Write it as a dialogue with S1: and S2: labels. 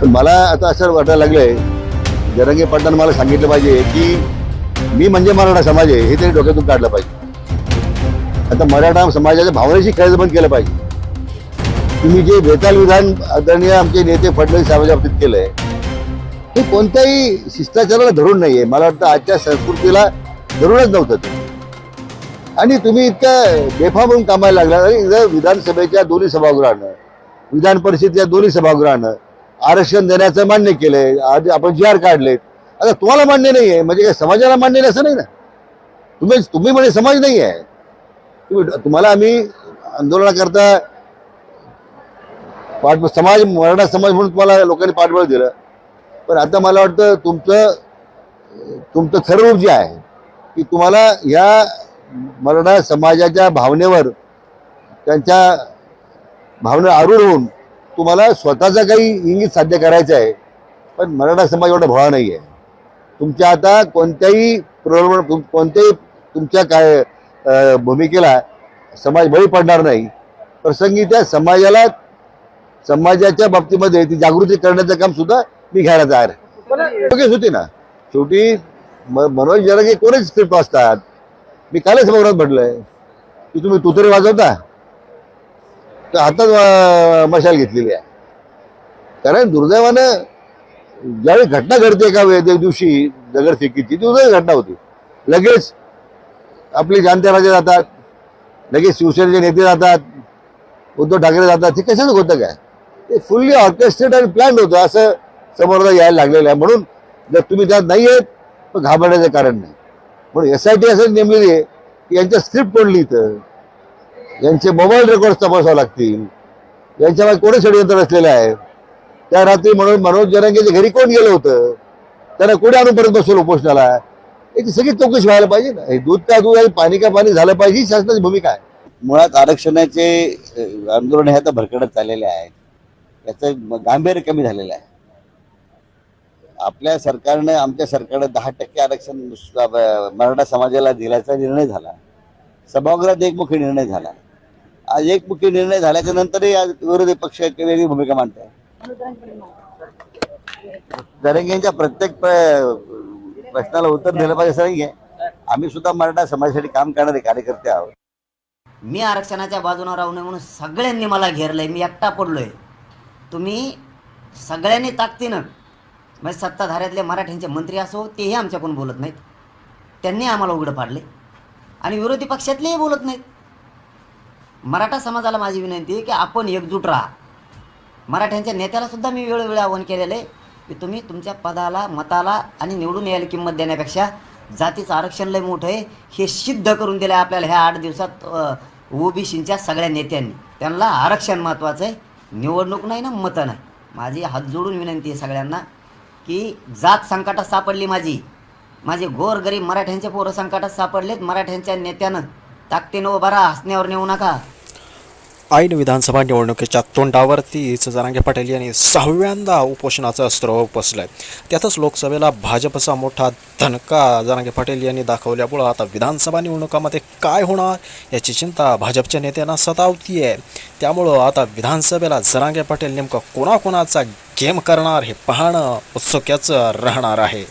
S1: पण मला आता असं वाटायला लागलंय जरंगे पाटलांना मला सांगितलं पाहिजे की मी म्हणजे मराठा समाज आहे हे तरी डोक्यातून काढलं पाहिजे. आता मराठा समाजाच्या भावनेशी खेळायचं बंद केलं पाहिजे. तुम्ही जे बेताल विधान आदरणीय आमचे नेते फडणवीस साहेबांच्या बाबतीत केलंय हे कोणत्याही शिष्टाचाराला धरून नाहीये. मला वाटतं आजच्या संस्कृतीला धरूनच नव्हतं ते. आणि तुम्ही इतकं बेफाम म्हणून कामाला लागला आणि इथं विधानसभेच्या दोन्ही सभागृहानं विधान परिषदेच्या दोन्ही सभागृहानं आरक्षण देण्याचं मान्य केलंय. आज आपण जी आर काढलेत. आता तुम्हाला मान्य नाही आहे म्हणजे काय समाजाला मान्य नाही असं नाही ना? तुम्ही तुम्ही म्हणजे समाज नाही आहे तुम्ही तुम्हाला आम्ही आंदोलनाकरता पाठ समाज मराठा समाज म्हणून तुम्हाला लोकांनी पाठबळ दिलं. पण आता मला वाटतं तुमचं तुमचं खरं रूप जे आहे की तुम्हाला या मराठा समाजाच्या भावनेवर त्यांच्या भावना आरूढ होऊन तुम्हाला स्वतःचं काही इंगित साध्य करायचं आहे पण मराठा समाज एवढा भोळा नाही आहे. तुमच्या आता कोणत्याही प्रलोभन कोणत्याही तुमच्या काय भूमिकेला समाज बळी पडणार नाही. प्रसंगी त्या समाजाला समाजाच्या बाबतीमध्ये ती जागृती करण्याचं काम सुद्धा मी घ्यायला तयार योग्यच होती ना. शेवटी म- मनोज जरांगे कोणीच स्क्रिप्ट वाचतात मी कालच सभागृहात म्हटलंय की तुम्ही तुतरी वाजवता? तर हातात मशाल घेतलेली आहे. कारण दुर्दैवानं ज्यावेळी घटना घडते एका वेळे दिवशी दगडफेकीची ती दुर्दैवी घटना होती. लगेच आपली जाणते राजे जातात लगेच शिवसेनेचे नेते जातात उद्धव ठाकरे जातात हे कशाच होतं काय ते फुल्ली ऑर्केस्ट्रेट आणि प्लॅन होतं असं समोरला यायला लागलेलं आहे. म्हणून जर तुम्ही त्यात नाही आहेत तर घाबरण्याचं कारण नाही. म्हणून एस आय टी असं नेमलेली आहे की यांच्या स्क्रिप्ट कोणली इथं? यांचे मोबाईल रेकॉर्ड तपासावे लागतील. यांच्यामध्ये कोणी षडयंत्र असलेलं आहे? त्या रात्री म्हणून मनोज जरांगेच्या घरी कोण गेलं होतं? त्यांना कोणी आणून परत बसवलं उपोषणाला? याची सगळी चौकशी व्हायला पाहिजे ना. हे दूध का दूध आणि पाणी का पाणी झालं पाहिजे? ही शासनाची भूमिका आहे. मुळात आरक्षणाचे आंदोलन हे आता भरकडत चाललेले आहेत. याचं गांभीर्य कमी झालेलं आहे. आपल्या सरकारनं आमच्या सरकारनं दहा टक्के आरक्षण मराठा समाजाला दिल्याचा निर्णय झाला. सभागृहात एकमुखी निर्णय झाला. आज एकमुखी निर्णय झाल्याच्या नंतरही आज विरोधी पक्ष एक वेगळी भूमिका मांडत आहे जरंगेंच्या प्रत्येक प्रश्नाला उत्तर दिलं पाहिजे असं आम्ही सुद्धा मराठा समाजासाठी काम करणारे कार्यकर्ते आहोत.
S2: मी आरक्षणाच्या बाजूने राहू नये म्हणून सगळ्यांनी मला घेरलंय. मी एकटा पडलोय. तुम्ही सगळ्यांनी ताकदीनं म्हणजे सत्ताधाऱ्यातले मराठ्यांचे मंत्री असो तेही आमच्याकडून बोलत नाहीत. त्यांनी आम्हाला उघडं पाडले आणि विरोधी पक्षातलेही बोलत नाहीत. मराठा समाजाला माझी विनंती आहे की आपण एकजूट राहा. मराठ्यांच्या नेत्याला सुद्धा मी वेळोवेळी आव्हान केलेलं आहे की तुम्ही तुमच्या पदाला मताला आणि निवडून यायला किंमत देण्यापेक्षा जातीचं आरक्षण लय मोठं आहे. हे सिद्ध करून दिलं आहे आपल्याला ह्या आठ दिवसात ओबीसीच्या सगळ्या नेत्यांनी. त्यांना आरक्षण महत्त्वाचं आहे. निवडणूक नाही ना मतं नाही. माझी हात जोडून विनंती आहे सगळ्यांना की जात संकटात सापडली माझी. माझे गोर गरीब मराठ्यांचे पोरं संकटात सापडलेत. मराठ्यांच्या नेत्यानं ताकदीनं उभा राहा हसण्यावर नेऊ नका.
S3: ऐन विधानसभा निवडणुकीच्या तोंडावरतीच जरांगे पाटील यांनी सहाव्यांदा उपोषणाचं अस्त्र आहे त्यातच लोकसभेला भाजपचा मोठा धनका जरांगे पाटील यांनी दाखवल्यामुळं आता विधानसभा निवडणुकामध्ये काय होणार याची चिंता भाजपच्या नेत्यांना सतावती आहे त्यामुळं आता विधानसभेला जरांगे पाटील नेमकं कोणाकोणाचा गेम करणार हे पाहणं उत्सुक्याचं राहणार आहे.